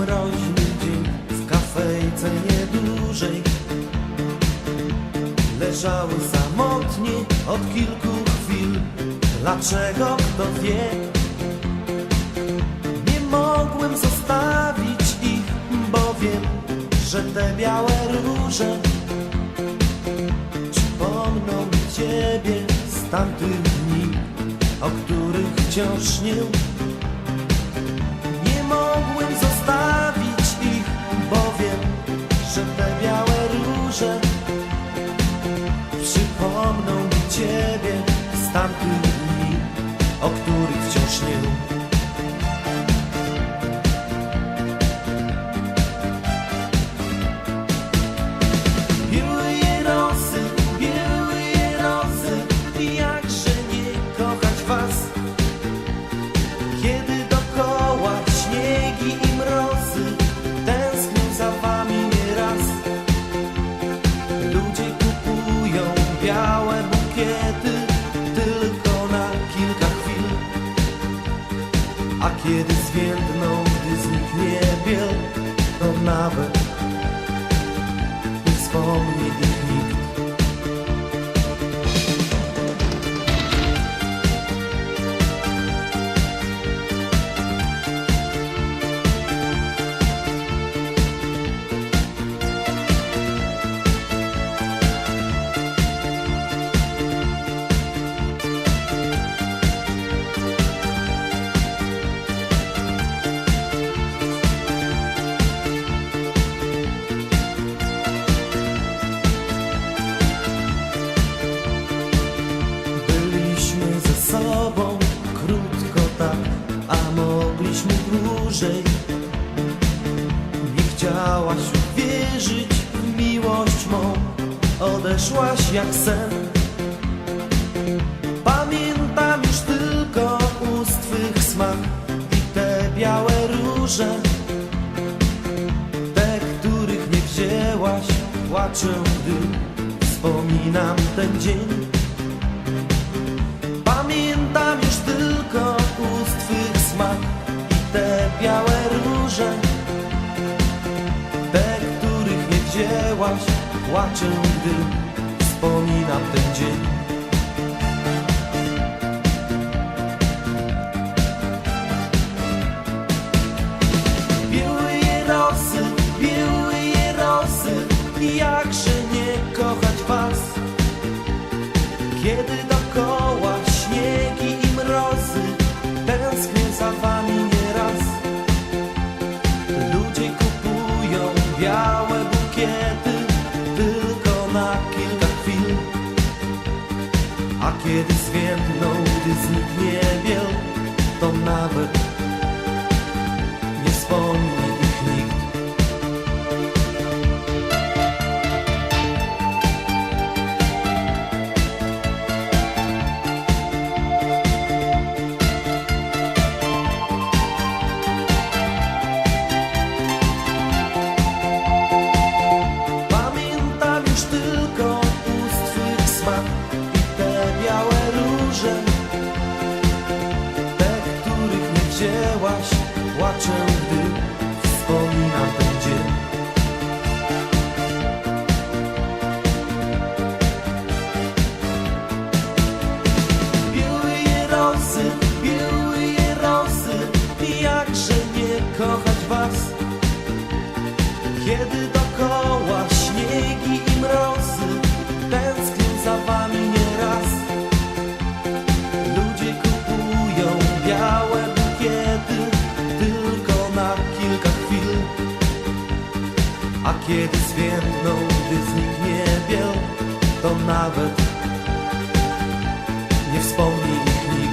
mroźny dzień W kafejce niedużej. Leżały samotnie od kilku chwil. Dlaczego kto wie? Nie mogłem zostawić ich Bo wiem, że te białe róże Przypomną mi ciebie z tamtych dni O których wciąż śnię nie mogłem zostawić których kiedy zwiędną, gdy zniknie biel To nawet nie wspomni ich dłużej. Nie chciałaś uwierzyć w miłość mą, odeszłaś jak sen. Pamiętam już tylko ust twych smak i te białe róże, te, których nie wzięłaś, płaczę, gdy wspominam ten dzień. Białe róże, te, których nie wzięłaś, płaczę, gdy wspominam ten dzień. Biły je rosy, biły je rosy, jakże nie kochać was. Kiedy dokoła kiedy zwiędną, gdy zniknie biel To nawet nie wspomni wzięłaś, płaczę, gdy wspominam ten dzień Biły je rosy, biły je rosy Jakże nie kochać was. Kiedy dokoła na kilka chwil A kiedy zwiędną, gdy zniknie biel To nawet nie wspomni ich